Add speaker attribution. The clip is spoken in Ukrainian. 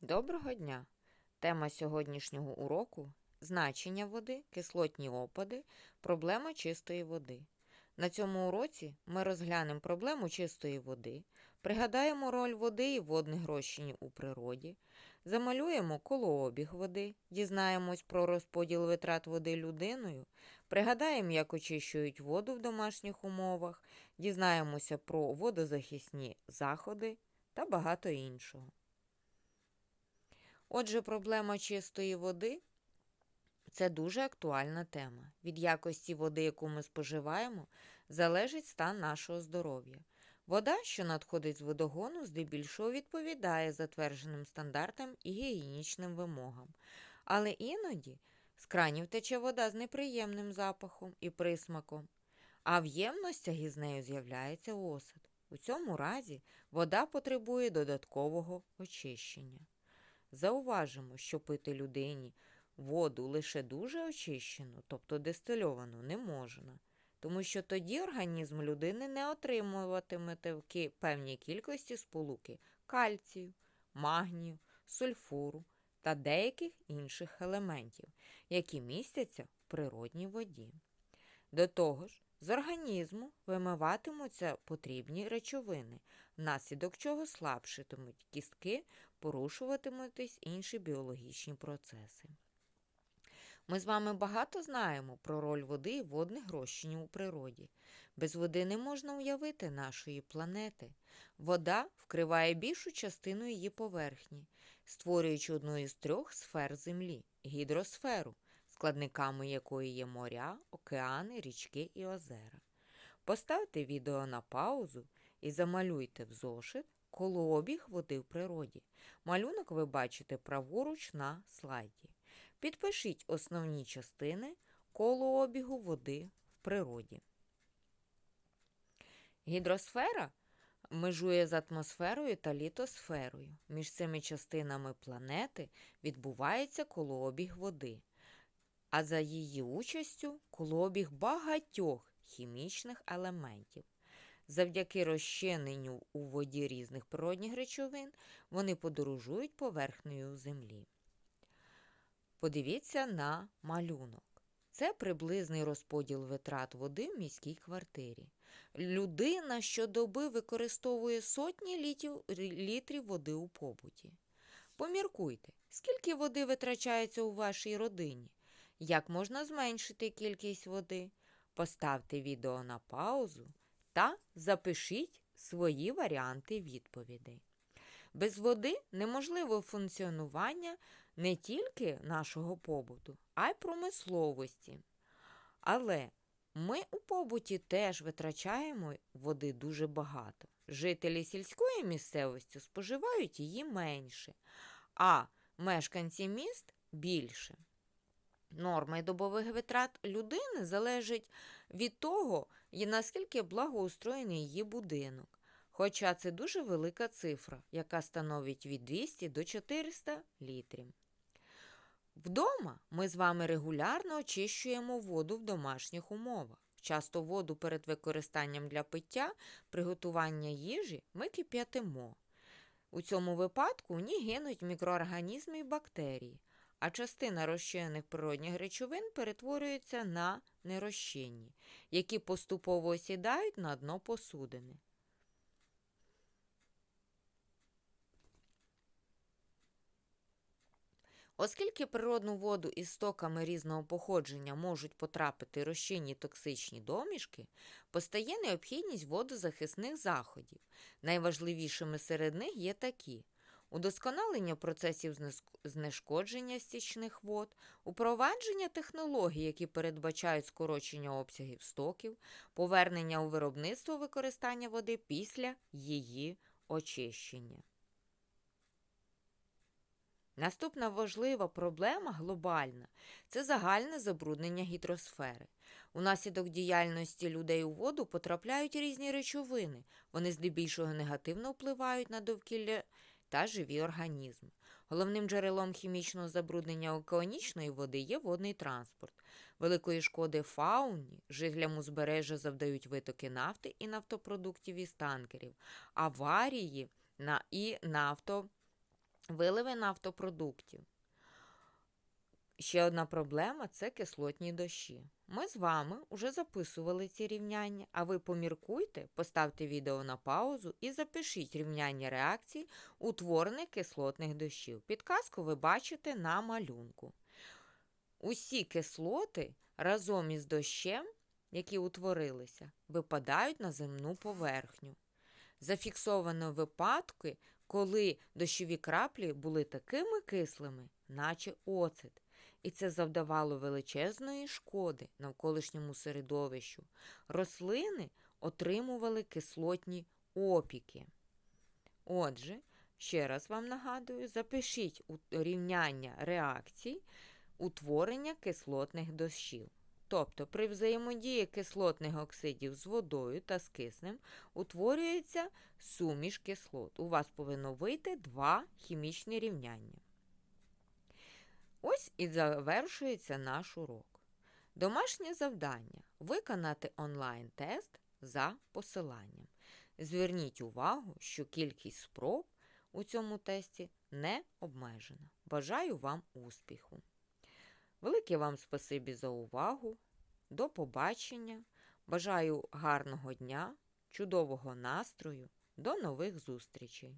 Speaker 1: Доброго дня! Тема сьогоднішнього уроку значення води, кислотні опади, проблема чистої води. На цьому уроці ми розглянемо проблему чистої води, пригадаємо роль води і водних розчинів у природі, замалюємо колообіг води, дізнаємось про розподіл витрат води людиною, пригадаємо, як очищують воду в домашніх умовах, дізнаємося про водозахисні заходи та багато іншого. Отже, проблема чистої води це дуже актуальна тема. Від якості води, яку ми споживаємо, залежить стан нашого здоров'я. Вода, що надходить з водогону, здебільшого відповідає затвердженим стандартам і гігієнічним вимогам. Але іноді з кранів тече вода з неприємним запахом і присмаком, а в ємностях із нею з'являється осад. У цьому разі вода потребує додаткового очищення. Зауважимо, що пити людині воду лише дуже очищену, тобто дистильовану, не можна, тому що тоді організм людини не отримуватиме в певній кількості сполуки кальцію, магнію, сульфуру та деяких інших елементів, які містяться в природній воді. До того ж, з організму вимиватимуться потрібні речовини, внаслідок чого слабшитимуть кістки, порушуватимуть інші біологічні процеси. Ми з вами багато знаємо про роль води і водних розчинів у природі. Без води не можна уявити нашої планети. Вода вкриває більшу частину її поверхні, створюючи одну із трьох сфер Землі гідросферу, складниками якої є моря, океани, річки і озера. Поставте відео на паузу і замалюйте в зошит колообіг води в природі. Малюнок ви бачите праворуч на слайді. Підпишіть основні частини колообігу води в природі. Гідросфера межує з атмосферою та літосферою. Між цими частинами планети відбувається колообіг води, а за її участю колообіг багатьох хімічних елементів. Завдяки розчиненню у воді різних природних речовин вони подорожують поверхнею Землі. Подивіться на малюнок. Це приблизний розподіл витрат води в міській квартирі. Людина щодоби використовує сотні літрів води у побуті. Поміркуйте, скільки води витрачається у вашій родині, як можна зменшити кількість води. Поставте відео на паузу та запишіть свої варіанти відповідей. Без води неможливо функціонування не тільки нашого побуту, а й промисловості. Але ми у побуті теж витрачаємо води дуже багато. Жителі сільської місцевості споживають її менше, а мешканці міст більше. Норми добових витрат людини залежать від того, наскільки благоустроєний її будинок. Хоча це дуже велика цифра, яка становить від 200 до 400 літрів. Вдома ми з вами регулярно очищуємо воду в домашніх умовах. Часто воду перед використанням для пиття, приготування їжі ми кип'ятимо. У цьому випадку в ній гинуть мікроорганізми і бактерії, а частина розчинених природних речовин перетворюється на нерозчинні, які поступово осідають на дно посудини. Оскільки природну воду із стоками різного походження можуть потрапити розчинні токсичні домішки, постає необхідність водозахисних заходів. Найважливішими серед них є такі: удосконалення процесів знешкодження стічних вод, упровадження технологій, які передбачають скорочення обсягів стоків, повернення у виробництво використання води після її очищення. Наступна важлива проблема глобальна це загальне забруднення гідросфери. Унаслідок діяльності людей у воду потрапляють різні речовини. Вони здебільшого негативно впливають на довкілля та живі організми. Головним джерелом хімічного забруднення океанічної води є водний транспорт. Великої шкоди фауні, жиглям узбережжя завдають витоки нафти і нафтопродуктів із танкерів, аварії на і нафто Виливи нафтопродуктів. Ще одна проблема це кислотні дощі. Ми з вами вже записували ці рівняння, а ви поміркуйте, поставте відео на паузу і запишіть рівняння реакцій утворених кислотних дощів. Підказку ви бачите на малюнку. Усі кислоти разом із дощем, які утворилися, випадають на земну поверхню. Зафіксовано випадки, коли дощові краплі були такими кислими, наче оцет, і це завдавало величезної шкоди навколишньому середовищу. Рослини отримували кислотні опіки. Отже, ще раз вам нагадую, запишіть рівняння реакцій утворення кислотних дощів. Тобто при взаємодії кислотних оксидів з водою та з киснем утворюється суміш кислот. У вас повинно вийти два хімічні рівняння. Ось і завершується наш урок. Домашнє завдання виконати онлайн-тест за посиланням. Зверніть увагу, що кількість спроб у цьому тесті не обмежена. Бажаю вам успіху! Велике вам спасибі за увагу. До побачення. Бажаю гарного дня, чудового настрою. До нових зустрічей!